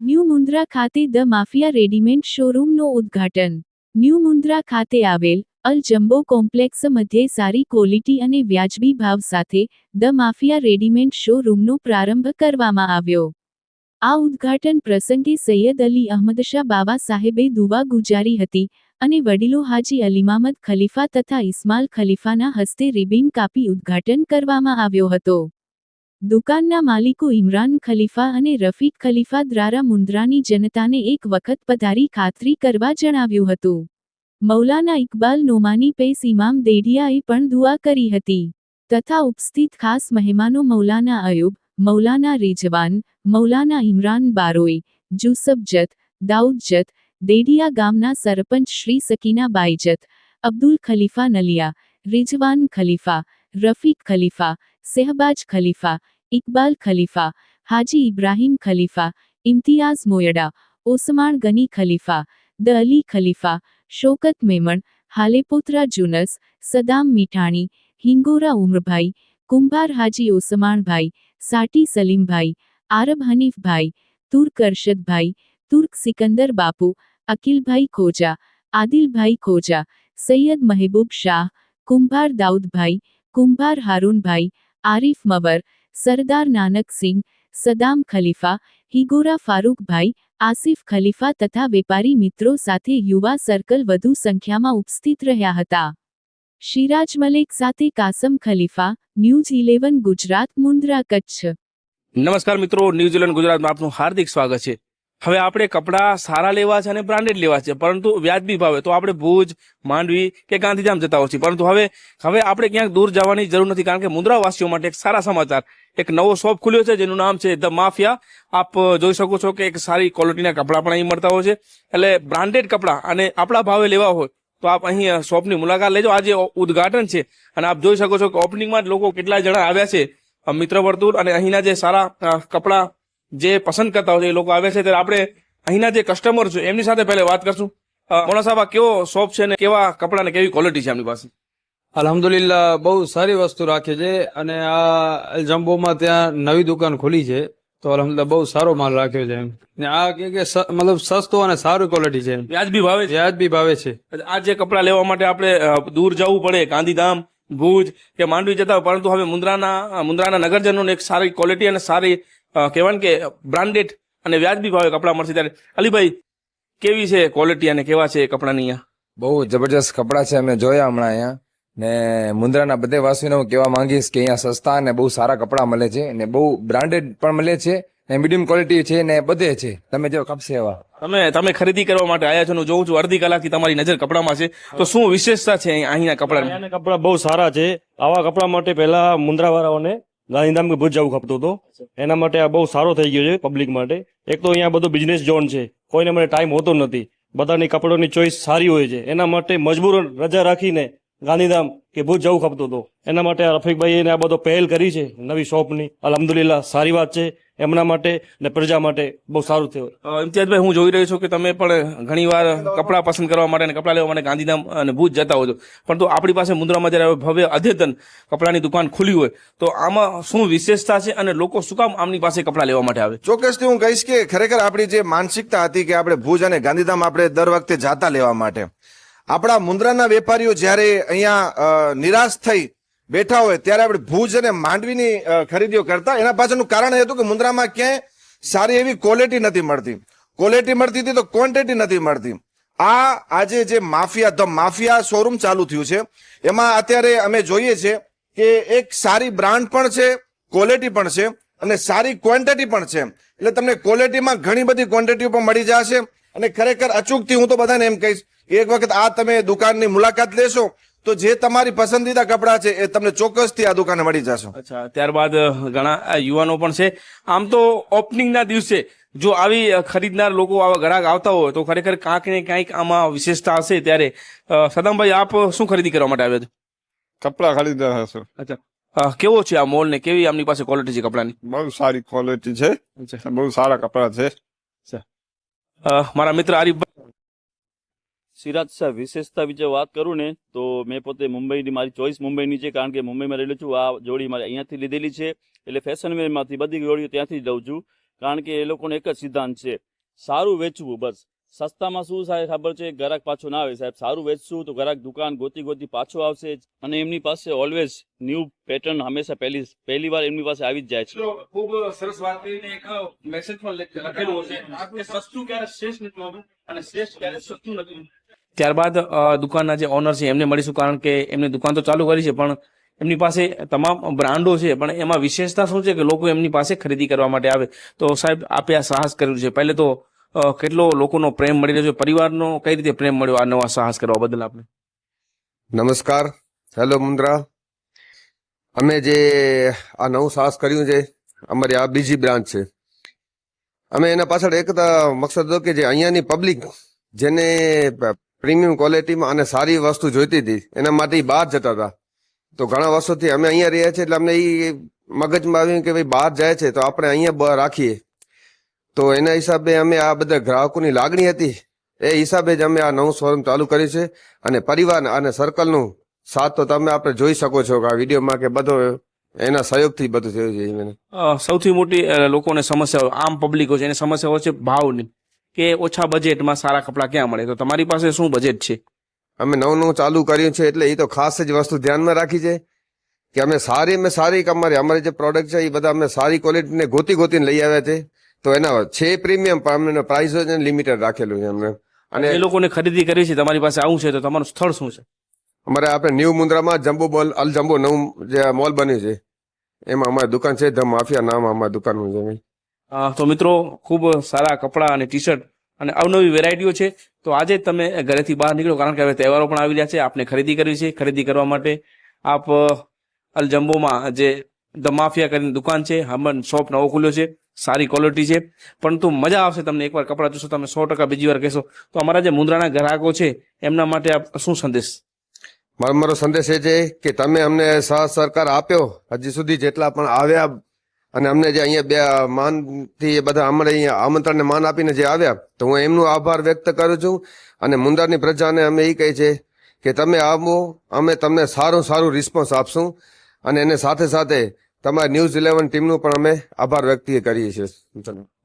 New Mundra ખાતે the mafia readymade શોરૂમનું ઉદ્ઘાટન. New Mundra ખાતે આવેલ અલ જમ્બો કોમ્પ્લેક્સ મધ્યે સારી ક્વોલિટી અને વ્યાજબી ભાવ સાથે ધ માફિયા રેડીમેડ શોરૂમનો પ્રારંભ કરવામાં આવ્યો. આ ઉદ્ઘાટન પ્રસંગે સૈયદ અલી અહમદશાહ બાવા સાહેબે દુવા ગુજારી હતી અને વડીલો હાજી અલીમામદ ખલીફા તથા ઇસ્માલ ખલીફાના હસ્તે રિબીન કાપી ઉદ્ઘાટન કરવામાં આવ્યો હતો. દુકાનના માલિકો ઇમરાન ખલીફા અને રફીક ખલીફા દ્વારા મુન્દ્રાની જનતાને એક વખત પધારી ખાતરી કરવા જણાવ્યું હતું. મૌલાના ઇકબાલ નોમાની પેસ ઇમામ દેઢિયાએ પણ દુઆ કરી હતી. તથા ઉપસ્થિત ખાસ મહેમાનો મૌલાના અયુબ, મૌલાના રિજવાન, મૌલાના ઇમરાન બારોઈ, જુસફ જત, દાઉદ જત દેડિયા ગામના સરપંચ શ્રી સકીના બાઈજત અબ્દુલ ખલીફા નલિયા રિજવાન ખલીફા રફીક ખલીફા સેહબાજ ખલીફા ઇકબાલ ખલીફા હાજી ઇબ્રાહીમ ખલીફા ઇમ્તિયાઝ મોયડા ઓસમાણ ગની ખલીફા દ અલી ખલીફા શોકત મેમણ હાલેપોત્રા જુનસ સદામ મીઠાણી હિંગોરા ઉમરભાઈ કુંભાર હાજી ઓસમાણભાઈ સાટી સલીમભાઈ આરબ હનીફભાઈ તુર્ક અરશદભાઈ તુર્ક સિકંદર બાપુ અકિલભાઈ ખોજા આદિલભાઈ ખોજા સૈયદ મહેબૂબ શાહ કુંભાર દાઉદભાઈ કુંભાર હારૂનભાઈ આરીફ મવર સરદાર નાનક સિંહ સદામ ખલીફા હિગોરા ફારૂકભાઈ આસિફ ખલીફા તથા વેપારી મિત્રો સાથે યુવા સર્કલ વધુ સંખ્યામાં ઉપસ્થિત રહ્યા હતા શિરાજ મલેક સાથે કાસમ ખલીફા ન્યૂઝ ઇલેવન ગુજરાત મુન્દ્રા કચ્છ નમસ્કાર મિત્રો ન્યૂઝીલેન્ડ ગુજરાતમાં આપનું હાર્દિક સ્વાગત છે હવે આપણે કપડાં સારા લેવા છે અને બ્રાન્ડેડ લેવા છે, પરંતુ વ્યાજબી ભાવે. તો આપણે ભુજ, માંડવી કે ગાંધીધામ જતા હોઈએ પરંતુ હવે હવે આપણે ક્યાંક દૂર જવાની જરૂર નથી, કારણ કે મુદ્રાવાસીઓ માટે એક સારા સમાચાર, એક નવો શોપ ખુલ્યો છે, જેનું નામ છે ધ માફિયા. આપ જોઈ શકો છો કે એક સારી ક્વોલિટીના કપડાં પણ અહીં મળતા હોય છે. એટલે બ્રાન્ડેડ કપડાં અને આપણા ભાવે લેવા હોય, તો આપ અહીં શોપની મુલાકાત લેજો. આજે ઉદ્ઘાટન છે. અને આપ જોઈ શકો છો કે ઓપનિંગમાં જ લોકો કેટલા જણા આવ્યા છે મિત્ર વર્તુળ અને અહીંના જે સારા કપડાં જે પસંદ કરતા હોય છે એ લોકો આવે છે. ત્યારે આપણે અહીંના જે કસ્ટમર છે એમની સાથે પહેલા વાત કરશું. મોણા સાહેબ આ કેવો શોપ છે ને કેવા કપડા ને કેવી ક્વોલિટી છે એમની પાસે? અલહમદુલિલ્લા બહુ સારી વસ્તુ રાખે છે અને આ જમ્બોમાં ત્યાં નવી દુકાન ખુલી છે. તો અલ્હમ્દુલિલ્લાહ બહુ સારો માલ રાખ્યો છે એમ. ને આ કે મતલબ સસ્તો અને સારી ક્વોલિટી છે વ્યાજબી ભાવે છે? વ્યાજબી ભાવે છે. આ જે કપડાં લેવા માટે આપણે દૂર જવું પડે ગાંધીધામ ભુજ કે માંડવી જતા પરંતુ હવે મુન્દ્રાના મુન્દ્રાના નગરજનોને એક સારી ક્વોલિટી અને સારી કહેવાય ને કે બ્રાન્ડેડ અને વ્યાજબી ભાવે કપડાં મળશે ત્યારે. અલીભાઈ કેવી છે ક્વોલિટી અને કેવા છે કપડાની અહીંયા? બહુ જબરજસ્ત કપડાં છે અમે જોયા હમણાં અહીંયા. ને મુન્દ્રાના બધે વાસીઓને હું કહેવા માંગીશ કે અહીંયા સસ્તા અને બહુ સારા કપડાં મળે છે ને બહુ બ્રાન્ડેડ પણ મળે છે ને મીડિયમ ક્વોલિટી છે ને બધે છે. તમે જો કપશે એવા. તમે તમે ખરીદી કરવા માટે આવ્યા છો હું જોઉં છું અડધી કલાકથી તમારી નજર કપડામાં છે. તો શું વિશેષતા છે અહીંયા અહીંના કપડા કપડા બહુ સારા છે. આવા કપડા માટે પહેલા મુન્દ્રાવાળાઓને ગાંધીધામ કે ભુજ જવું ખપતું હતું. એના માટે આ બહુ સારો થઈ ગયો છે પબ્લિક માટે. એક તો અહીંયા બધો બિઝનેસ ઝોન છે. કોઈને માટે ટાઈમ હોતો નથી. બધાની કપડોની ચોઈસ સારી હોય છે. એના માટે મજબૂર રજા રાખીને ગાંધીધામ કે ભુજ જવું ખપતું હતું. એના માટે આ રફીકભાઈ આ બધો પહેલ કરી છે નવી શોપની અલહમદુલિલ્લાહ સારી વાત છે. એમના માટે ને પ્રજા માટે બહુ સારું થયું ઇમ્તિયાજભાઈ હું જોઈ રહ્યો છું કે તમે પણ ઘણીવાર કપડાં પસંદ કરવા માટે અને કપડાં લેવા માટે ગાંધીધામ અને ભુજ જતા હો છો. પરંતુ આપણી પાસે મુન્દ્રામાં જ્યારે ભવ્ય અદ્યતન કપડાની દુકાન ખુલી હોય તો આમાં શું વિશેષતા છે અને લોકો શું કામ આમની પાસે કપડાં લેવા માટે આવે? ચોક્કસથી હું કહીશ કે ખરેખર આપણી જે માનસિકતા હતી કે આપણે ભુજ અને ગાંધીધામ આપણે દર વખતે જાતા લેવા માટે. આપણા મુન્દ્રાના વેપારીઓ જ્યારે અહીંયા નિરાશ થઈ બેઠા હોય ત્યારે આપણે ભુજ અને માંડવીની ખરીદીઓ કરતા. એના પાછળનું કારણ એ હતું કે મુન્દ્રામાં ક્યાંય સારી એવી ક્વોલિટી નથી મળતી. ક્વોલિટી મળતી હતી તો ક્વોન્ટિટી નથી મળતી. આ આજે જે માફિયા, ધ માફિયા શોરૂમ ચાલુ થયું છે. એમાં અત્યારે અમે જોઈએ છે કે એક સારી બ્રાન્ડ પણ છે ક્વોલિટી પણ છે અને સારી ક્વોન્ટિટી પણ છે. એટલે તમને ક્વોલિટીમાં ઘણી બધી ક્વોન્ટિટીઓ પણ મળી જશે. અને ખરેખર અચૂકથી હું તો બધાને એમ કહીશ, એક વખત આ તમે દુકાનની મુલાકાત લેશો તો જે તમારી પસંદીદા કપડાં છે એ તમને ચોક્કસથી આ દુકાને મળી જશે. અચ્છા ત્યારબાદ ઘણા યુવાનો પણ છે. આમ તો ઓપનિંગના દિવસે જો આવી ખરીદનાર લોકો આવા ગ્રાહક આવતા હોય તો ખરેખર કાંઈક ને કાંઈક આમાં વિશેષતા હશે ત્યારે. સદામભાઈ આપ શું ખરીદી કરવા માટે આવ્યા છો? કપડાં ખરીદવા હશે. અચ્છા. કેવો છે આ મોલ ને કેવી આમની પાસે ક્વોલિટી છે કપડાની? બહુ સારી ક્વોલિટી છે. બહુ સારા કપડાં છે. મારા મિત્ર આરીફ સિરાજ શાહ વિશેષતા વિશે વાત કરું ને, તો મેં પોતે મુંબઈની, મારી ચોઈસ મુંબઈની છે, કારણ કે મુંબઈમાં રહેલું છું, આ જોડી મારે અહીંયાથી લીધેલી છે, એટલે ફેશન વેરમાંથી બધી જોડીઓ ત્યાંથી જ લઉં છું, કારણ કે એ લોકોનો એક જ સિદ્ધાંત છે, સારું વેચવું, બસ. સસ્તામાં શું સાહેબ ખબર છે? ગ્રાહક પાછો ના આવે સાહેબ. સારું વેચશું તો ગ્રાહક દુકાન ગોતી ગોતી પાછો આવશે અને એમની પાસે ઓલવેઝ ન્યૂ પેટર્ન હંમેશા પહેલી પહેલી વાર એમની પાસે આવી જ જાય છે. ખૂબ સરસ વાત કરીને એક મેસેજ પણ લખેલો છે સસ્તું ક્યારે, શ્રેષ્ઠ નથી, અને શ્રેષ્ઠ ક્યારે સસ્તું નથી. ત્યારબાદ દુકાનના જે ઓનર છે, એમને મળીશું કારણ કે એમની દુકાન તો ચાલુ કરી છે, પણ એમની પાસે તમામ બ્રાન્ડો છે, પણ એમાં વિશેષતા શું છે કે લોકો એમની પાસે ખરીદી કરવા માટે આવે? તો સાહેબ, આપે આ સાહસ કર્યું છે. પહેલે તો કેટલો લોકોનો પ્રેમ મળી રહ્યો છે? પરિવારનો કઈ રીતે પ્રેમ મળ્યો આ નવા સાહસ કરવા બદલ આપણે નમસ્કાર. હેલો, મુન્દ્રા. અમે જે આ નવું સાહસ કર્યું છે, અમારી આ બીજી બ્રાન્ચ છે. અમે એના પાછળ એક મકસદ હતો કે જે અહીંયાની પબ્લિક જેને પ્રીમિયમ ક્વોલિટીમાં અને સારી વસ્તુ જોઈતી હતી. એના માટે બહાર જતા હતા. તો ઘણા વર્ષોથી અમે અહીંયા રહ્યા છીએ એટલે અમને એ મગજમાં આવ્યું કે ભાઈ બહાર જાય છે તો આપણે અહીંયા રાખીએ. તો એના હિસાબે અમે આ બધા ગ્રાહકોની લાગણી હતી. એ હિસાબે જ અમે આ નવું શોરૂમ ચાલુ કર્યું છે. અને પરિવાર અને સર્કલનું સાથ તો તમે આપણે જોઈ શકો છો કે આ વિડીયોમાં કે બધો એના સહયોગથી બધું થયું છે સૌથી મોટી લોકોને સમસ્યાઓ આમ પબ્લિકો છે. એની સમસ્યાઓ છે ભાવની. કે ઓછા બજેટમાં સારા કપડાં ક્યાં મળે? તો તમારી પાસે શું બજેટ છે? અમે નવું નવું ચાલુ કર્યું છે એટલે એ તો ખાસ જ વસ્તુ ધ્યાનમાં રાખી છે કે અમે સારી અમે સારી અમારી અમારી જે પ્રોડક્ટ છે એ બધા અમે સારી ક્વોલિટીને ગોતી ગોતીને લઈ આવ્યા છે. તો એના છે પ્રીમિયમ પણ અમને પ્રાઇસ લિમિટેડ રાખેલું છે અમને અને એ લોકોને ખરીદી કરવી છે તમારી પાસે આવું છે તો તમારું સ્થળ શું છે? અમારે આપણે ન્યૂ મુન્દ્રામાં જમ્બો બોલ અલ જમ્બો નવું જે મોલ બન્યું છે. એમાં અમારી દુકાન છે ધ માફિયા નામ અમારી દુકાનનું છે. અ, તો મિત્રો ખૂબ સારા કપડાં અને ટી શર્ટ અને અવનવી વેરાયટીઓ છે. તો આજે તમે ઘરેથી બહાર નીકળો કારણ કે હવે તહેવારો પણ આવી રહ્યા છે. આપને ખરીદી કરવી છે. ખરીદી કરવા માટે આપ અ, અલ જમ્બોમાં જે ધ માફિયા કરીને દુકાન છે હમણાં શોપ નવો ખુલ્યો છે. સારી ક્વોલિટી છે. પરંતુ મજા આવશે તમને એકવાર કપડાં જોશો તમે સો ટકા બીજી વાર કહેશો. તો અમારા જે મુંદ્રાના ગ્રાહકો છે એમના માટે આપ શું સંદેશ? મારો સંદેશ એ છે કે તમે અમને સહ સરકાર આપ્યો હજી સુધી જેટલા પણ આવ્યા અને અમને જે અહીંયા બે માનથી બધા અમારે અહીંયા આમંત્રણને માન આપીને જે આવ્યા, તો હું એમનો આભાર વ્યક્ત કરું છું. અને મુંદારની પ્રજાને અમે એ કહે છે કે તમે આવો, અમે તમને સારું સારું રિસ્પોન્સ આપશું. અને એને સાથે સાથે તમારી ન્યૂઝ ઇલેવન ટીમનું પણ અમે આભાર વ્યક્ત કરીએ છીએ.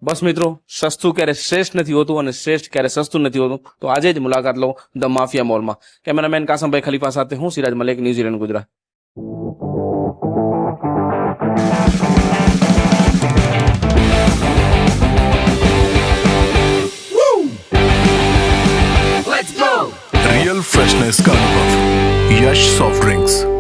બસ મિત્રો, સસ્તું ક્યારે શ્રેષ્ઠ નથી હોતું અને શ્રેષ્ઠ ક્યારે સસ્તું નથી હોતું, તો આજે જ મુલાકાત લો ધ માફિયા મોલમાં. કેમેરામેન કાસમભાઈ ખલીફા સાથે હું Siraj Malek New Zealand Gujarat. fresh soft drinks.